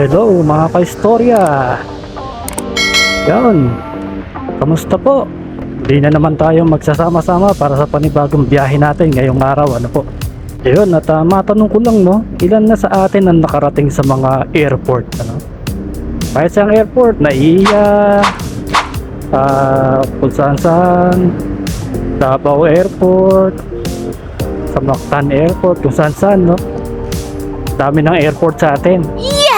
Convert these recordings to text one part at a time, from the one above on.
Hello mga kaistorya. Yan. Kamusta po? Hindi na naman tayo magsasama-sama para sa panibagong biyahe natin ngayong araw. Ano po? Ayun at uh, matanong ko lang no? Ilan na sa atin ang nakarating sa mga airport ano? Kahit sa airport Naiya uh, Kung saan saan Davao Airport Sa Mactan Airport Kung saan saan no? Dami ng airport sa atin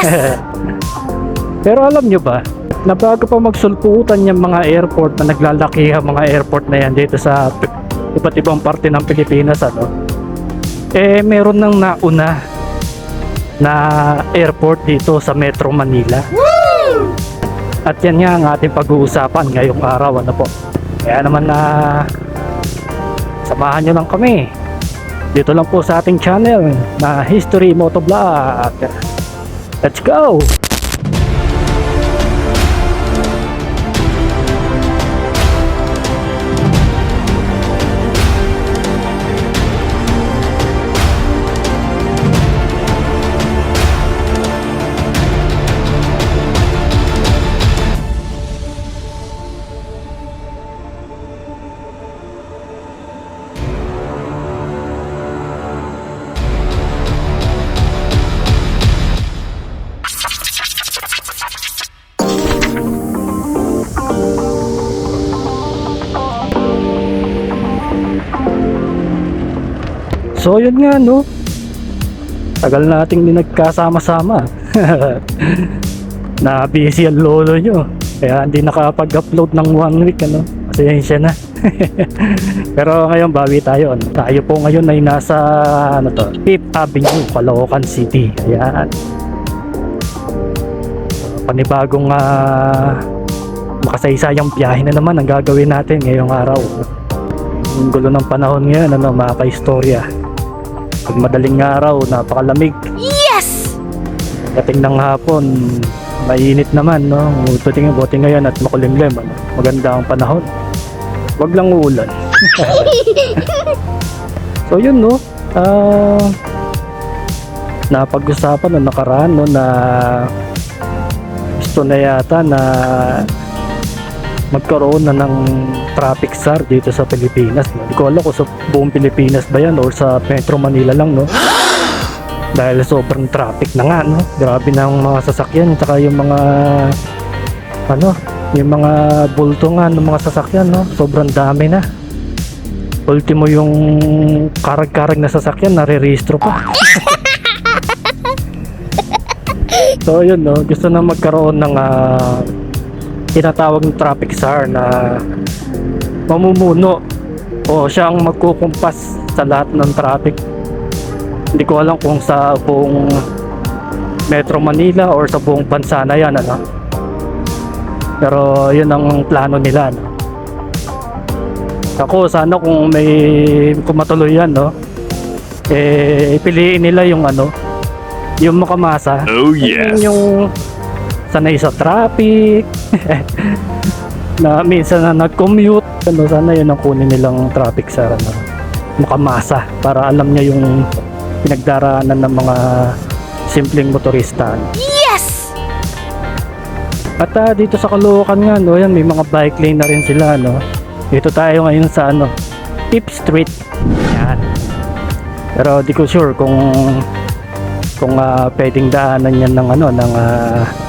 Pero alam nyo ba, na bago pa magsulputan yung mga airport na naglalaki ang mga airport na yan dito sa iba't ibang parte ng Pilipinas, ano? Eh, meron nang nauna na airport dito sa Metro Manila. At yan nga ang ating pag-uusapan ngayong araw, ano po. Kaya naman na samahan nyo lang kami. Dito lang po sa ating channel na History Motovlog. Let's go! So yun nga no. Tagal nating din nagkasama-sama. na busy ang lolo nyo. Kaya hindi nakapag-upload ng one week ano. Pasensya na. Pero ngayon bawi tayo. Ano? Tayo po ngayon ay nasa ano to, Fifth Avenue, Caloocan City. Ayan. Panibagong ah, makasaysayang biyahe na naman ang gagawin natin ngayong araw. Ang gulo ng panahon ngayon, ano, mga kaistorya. Pag madaling araw, napakalamig. Yes! Dating ng hapon, mainit naman, no? Buti, buti ngayon at makulimlim, ano? Maganda ang panahon. Wag lang uulan. so yun, no? Ah... napag-usapan no nakaraan, no, na gusto na yata na magkaroon na ng traffic SAR dito sa Pilipinas. No? Hindi ko alam kung sa buong Pilipinas ba yan or sa Metro Manila lang, no? Dahil sobrang traffic na nga, no? Grabe na ang mga sasakyan, tsaka yung mga, ano, yung mga bulto nga ng mga sasakyan, no? Sobrang dami na. Ultimo yung karag-karag na sasakyan, nare-registro pa. so, yun, no? Gusto na magkaroon ng ah, tinatawag ng traffic czar na mamumuno o siyang magkukumpas sa lahat ng traffic. Hindi ko alam kung sa buong Metro Manila or sa buong bansa na yan, ano. Pero yun ang plano nila, no. Ako, sana kung may kumatuloy yan, no, eh, piliin nila yung ano, yung makamasa. Oh yes. Yung sanay sa traffic, na minsan na nag-commute, ano, sana yun ang kunin nilang traffic sa ano, makamasa para alam niya yung pinagdaraanan ng mga simpleng motorista. ano. Yes! At ah, dito sa Caloocan nga, no, yan, may mga bike lane na rin sila, no. Dito tayo ngayon sa ano, Tip Street. Yan. Pero di ko sure kung kung ah, pwedeng daanan yan ng ano, ng uh,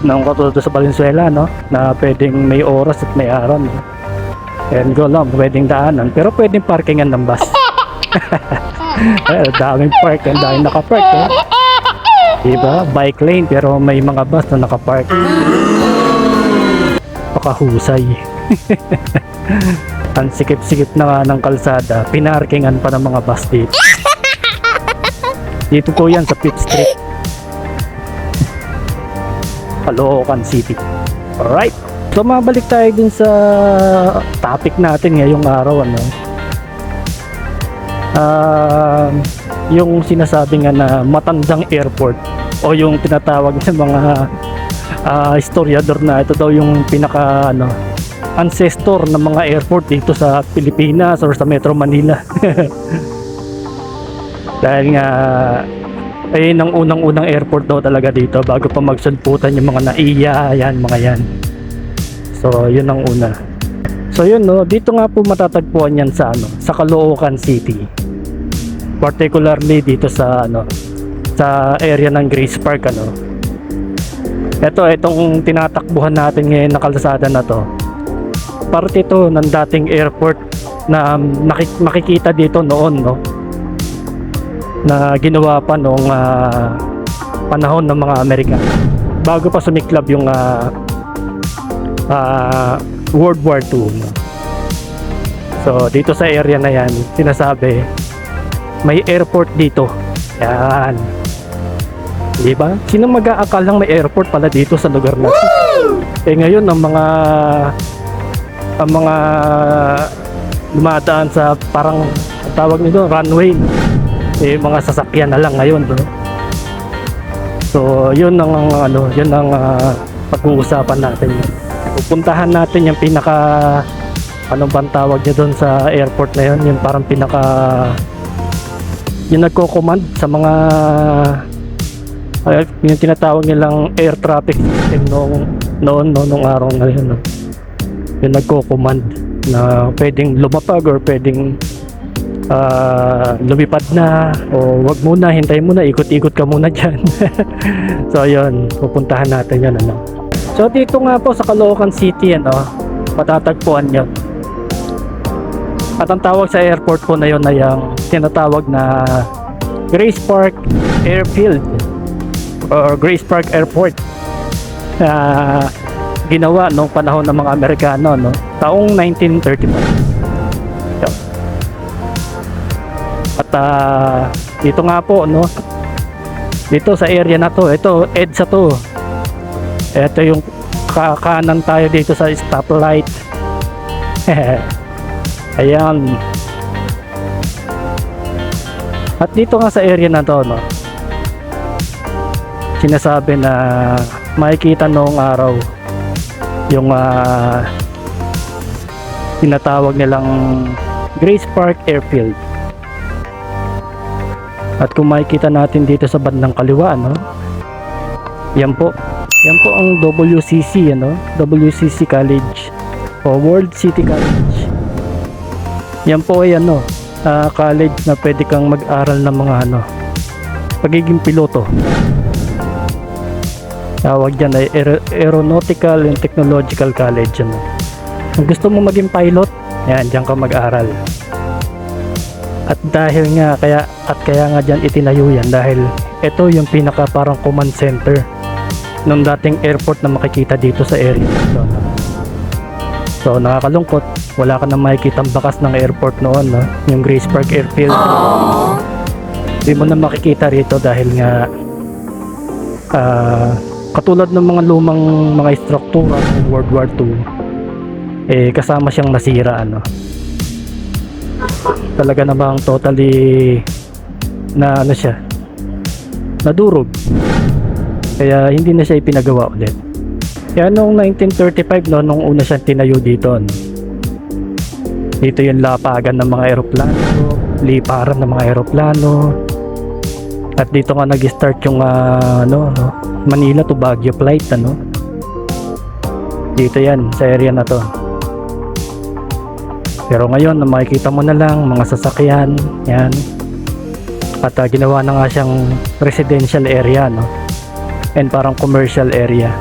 ng katulad sa Valenzuela, no, na pwedeng may oras at may araw. No? And go lang, pwedeng daanan. Pero pwedeng parkingan ng bus. eh, daming park, ang daming nakapark. Eh. Diba? Bike lane pero may mga bus na nakapark. Pakahusay. Ang sikip-sikip na nga ng kalsada, pinarkingan pa ng mga bus dito. Dito po yan sa Pitt Street. Caloocan City. Alright. So mabalik tayo dun sa topic natin ngayong araw ano. Um, yung sinasabi nga na matandang airport o yung tinatawag ng mga ah, historiador na ito daw yung pinaka ano ancestor ng mga airport dito sa Pilipinas or sa Metro Manila. Dahil nga Ayun ang unang-unang airport daw talaga dito bago pa magsulputan yung mga naiya, yan, mga yan. So, yun ang una. So, yun no, dito nga po matatagpuan yan sa ano, sa Caloocan City. Particularly dito sa ano, sa area ng Grace Park ano. Ito, itong tinatakbuhan natin ngayon na kalsada na to. Parte to ng dating airport na um, makikita dito noon, no? Na ginawa pa noong ah, panahon ng mga Amerikano. Bago pa sumiklab yung ah, ah, World War II. So, dito sa area na yan, sinasabi, may airport dito. Yan. Di ba? Sino mag-aakalang may airport pala dito sa lugar na? Eh ngayon, ang mga ang mga dumadaan sa parang ang tawag nito runway eh mga sasakyan na lang ngayon no? so yun ang ano yun ang ah, pag-uusapan natin pupuntahan natin yung pinaka anong bang tawag niya doon sa airport na yun yung parang pinaka yung nagko-command sa mga ay, yung tinatawag nilang air traffic system noong noon no, nung araw na yun no? yung nagko-command na pwedeng lumapag or pwedeng ah, lumipad na o wag muna, hintayin muna, ikot-ikot ka muna dyan. so yun, pupuntahan natin yun ano. So dito nga po sa Caloocan City ano, matatagpuan yun. At ang tawag sa airport po na yun ay ang tinatawag na Grace Park Airfield or Grace Park Airport. Ah, ginawa noong panahon ng mga Amerikano no taong 1935 ah, dito nga po no? Dito sa area na to ito EDSA to. Ito yung ka- kanan tayo dito sa stoplight. Ayan. At dito nga sa area na to no? Sinasabi na makikita noong araw yung ah, tinatawag nilang Grace Park Airfield. At kung makikita natin dito sa bandang kaliwa, no? Yan po. Yan po ang WCC, ano? WCC College o World City College. Yan po ay ano, ah, college na pwede kang mag-aral ng mga ano, pagiging piloto. Tawag dyan ay Aer- Aeronautical and Technological College. Ano. Kung gusto mo maging pilot, yan, dyan ka mag-aral. At dahil nga, kaya, at kaya nga dyan itinayo yan dahil ito yung pinaka parang command center ng dating airport na makikita dito sa area no. So nakakalungkot, wala ka na makikita bakas ng airport noon, no? yung Grace Park Airfield. Hindi mo na makikita rito dahil nga ah, katulad ng mga lumang mga struktura ng World War II eh kasama siyang nasira ano talaga namang totally na ano siya? Nadurog. Kaya hindi na siya ipinagawa ulit. Kaya noong 1935 no nung una siyang tinayo dito dito yung lapagan ng mga eroplano liparan ng mga eroplano. At dito nga nag-start yung ah, ano, no, Manila to Baguio flight ano. Dito yan sa area na to. Pero ngayon, makikita mo na lang mga sasakyan, yan. At ah, ginawa na nga siyang residential area, no. And parang commercial area.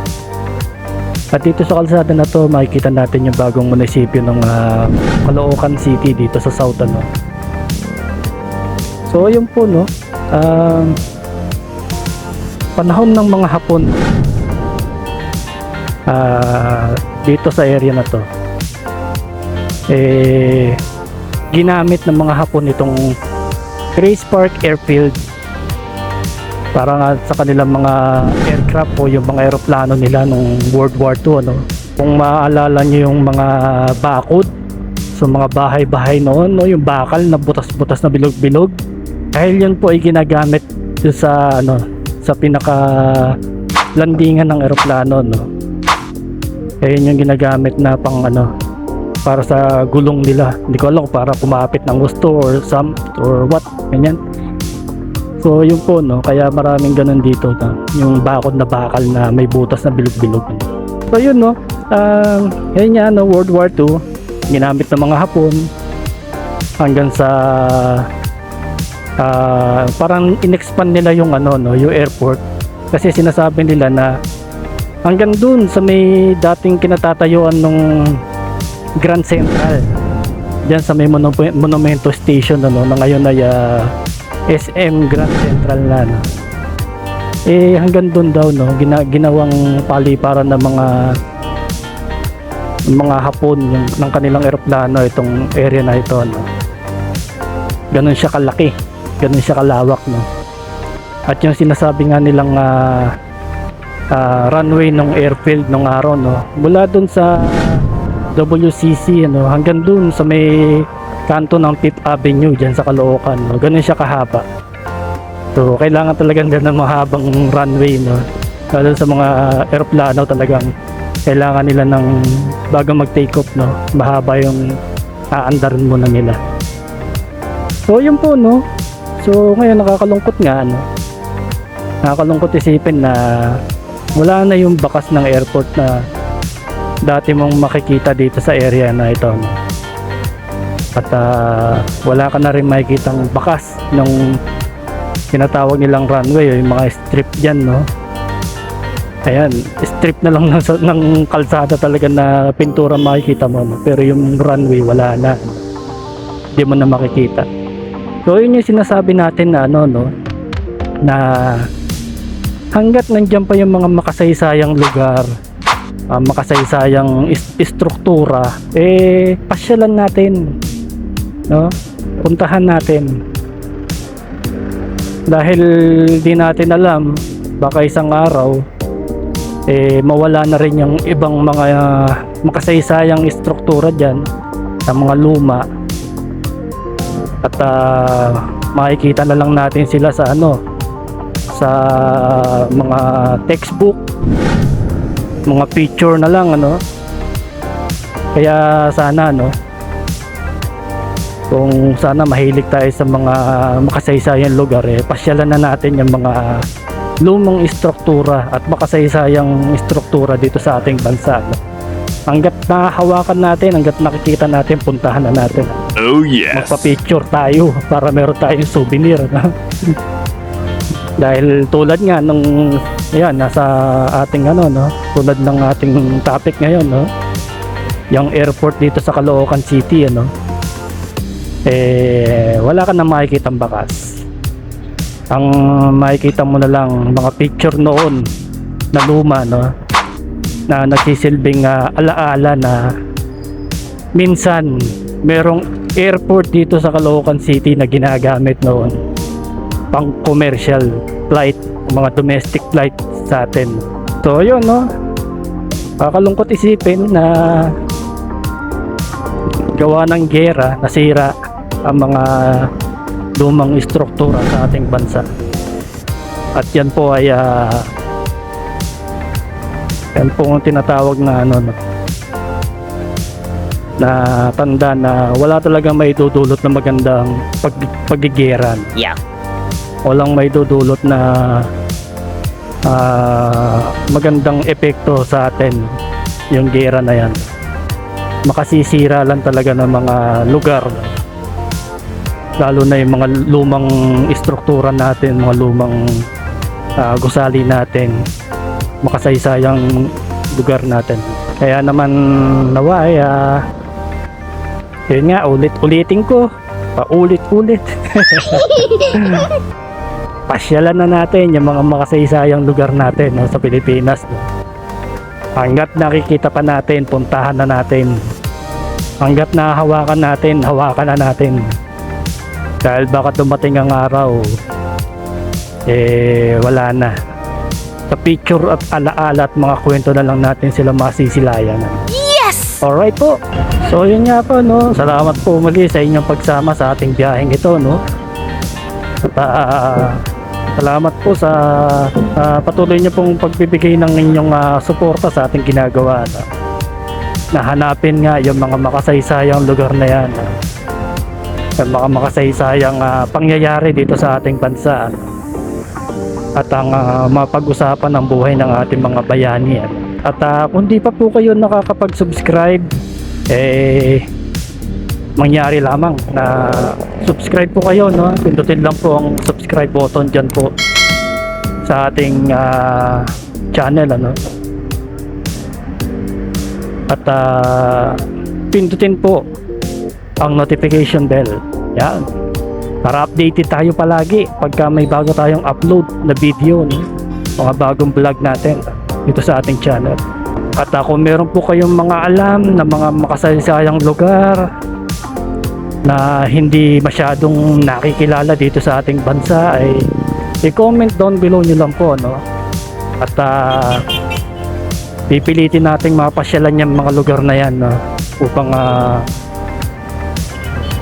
At dito sa kalsada na to, makikita natin yung bagong munisipyo ng ah, Caloocan City dito sa South, ano. So, yun po, no. Um, panahon ng mga Hapon ah, dito sa area na to eh ginamit ng mga Hapon itong Grace Park Airfield para nga sa kanilang mga aircraft o yung mga aeroplano nila nung World War II ano. Kung maaalala nyo yung mga bakod so mga bahay-bahay noon no yung bakal na butas-butas na bilog-bilog dahil yun po ay ginagamit sa ano sa pinaka landingan ng eroplano no. Ayun yung ginagamit na pang ano para sa gulong nila. Hindi ko alam para kumapit ng gusto or some or what ganyan. So yun po no, kaya maraming ganun dito no? yung bakod na bakal na may butas na bilog-bilog. So yun no, um, yun nga no, World War II, ginamit ng mga Hapon hanggang sa ah, parang inexpand nila yung ano no, yung airport. Kasi sinasabi nila na hanggang dun sa may dating kinatatayuan nung Grand Central diyan sa may mono- Monumento Station ano, na ngayon ay ah, SM Grand Central na no. Eh hanggang doon daw no, gina, ginawang paliparan ng mga mga Hapon yung ng kanilang eroplano itong area na ito no. Ganun siya kalaki, ganun siya kalawak no. At yung sinasabi nga nilang ah, ah, runway ng airfield nung araw no, mula doon sa WCC ano, hanggang doon sa may kanto ng Fifth Avenue dyan sa Caloocan. No? Ganun siya kahaba. So, kailangan talagang ganun mahabang runway. No? Lalo sa mga aeroplano talagang kailangan nila ng bago mag-take off. No? Mahaba yung aandarin muna nila. So, yun po. No? So, ngayon nakakalungkot nga. No? Nakakalungkot isipin na wala na yung bakas ng airport na dati mong makikita dito sa area na ito. No? At ah, wala ka na rin makikitang bakas ng tinatawag nilang runway yung mga strip dyan, no? Ayan, strip na lang ng, ng kalsada talaga na pintura makikita mo, no? Pero yung runway, wala na. Hindi mo na makikita. So, yun yung sinasabi natin na ano, no? Na hanggat nandyan pa yung mga makasaysayang lugar, ah, makasaysayang is- istruktura, eh, pasyalan natin no? Puntahan natin. Dahil di natin alam, baka isang araw eh mawala na rin yung ibang mga uh, makasaysayang istruktura diyan sa mga luma. At ah, makikita na lang natin sila sa ano sa mga textbook mga picture na lang ano kaya sana no kung sana mahilig tayo sa mga makasaysayang lugar eh pasyalan na natin yung mga lumang istruktura at makasaysayang istruktura dito sa ating bansa no? hanggat nahahawakan natin hanggat nakikita natin puntahan na natin Oh yes. magpa-picture tayo para meron tayong souvenir no? dahil tulad nga nung yan nasa ating ano no? Tulad ng ating topic ngayon no? Yung airport dito sa Caloocan City ano? Eh wala ka na makikitang bakas. Ang makikita mo na lang mga picture noon na luma no? Na nagsisilbing ah, alaala na minsan merong airport dito sa Caloocan City na ginagamit noon. Pang commercial flight mga domestic flight sa atin. So yun no? Kakalungkot isipin na gawa ng gera nasira ang mga lumang istruktura sa ating bansa. At yan po ay ah, yan po ang tinatawag na ano no, na tanda na wala talagang may dudulot na magandang pag, pagigiran Yeah. walang may dudulot na ah, magandang epekto sa atin yung gera na yan. Makasisira lang talaga ng mga lugar. Lalo na yung mga lumang istruktura natin mga lumang ah, gusali natin. Makasaysayang lugar natin. Kaya naman nawa ay ah, yun nga ulit ulitin ko. Paulit ulit pasyalan na natin yung mga makasaysayang lugar natin no, sa Pilipinas. No. Hanggat nakikita pa natin, puntahan na natin. Hanggat nahawakan natin, hawakan na natin. Dahil baka dumating ang araw, eh wala na. Sa picture at alaala at mga kwento na lang natin sila masisilayan. Yes. Alright po. So yun nga po no. Salamat po muli sa inyong pagsama sa ating biyaheng ito no. At ah, salamat po sa ah, patuloy niyo pong pagbibigay ng inyong ah, suporta sa ating ginagawa. No? Nahanapin nga yung mga makasaysayang lugar na yan. Yung mga makasaysayang ah, pangyayari dito sa ating bansa. at ang ah, mapag-usapan ng buhay ng ating mga bayani. ano. At ah, kung di pa po kayo nakakapag-subscribe, eh, mangyari lamang na subscribe po kayo, no? Pindutin lang po ang subscribe button dyan po sa ating ah, channel, ano? At ah, pindutin po ang notification bell. Yan. Para updated tayo palagi pagka may bago tayong upload na video, no? mga bagong vlog natin dito sa ating channel. At uh, kung meron po kayong mga alam na mga makasaysayang lugar na hindi masyadong nakikilala dito sa ating bansa ay i-comment down below nyo lang po no? At ah, pipilitin nating mapasyalan yung mga lugar na yan no? upang ah,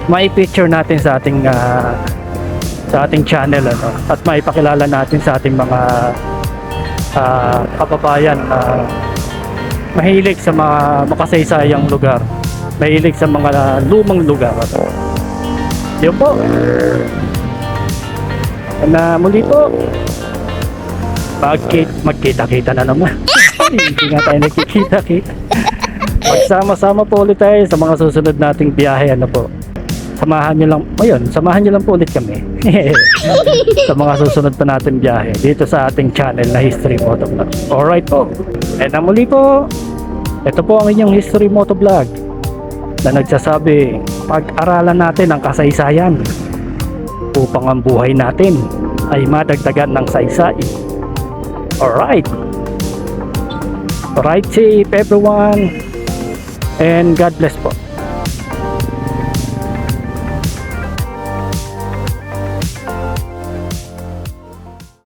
mai-picture natin sa ating ah, sa ating channel ano? At maipakilala natin sa ating mga ah, kababayan na mahilig sa mga makasaysayang lugar mahilig sa mga lumang lugar. Yun po. Na muli po. Magkit magkita-kita na naman. Hindi nga tayo nagkikita-kita. Magsama-sama po ulit tayo sa mga susunod nating biyahe ano po. Samahan nyo lang ayun samahan nyo lang po ulit kami. Sa mga susunod pa natin biyahe dito sa ating channel na History Motovlog. Alright po. And na muli po. Ito po ang inyong History Motovlog na nagsasabi pag-aralan natin ang kasaysayan upang ang buhay natin ay madagdagan ng saysay. Alright alright safe everyone and God bless po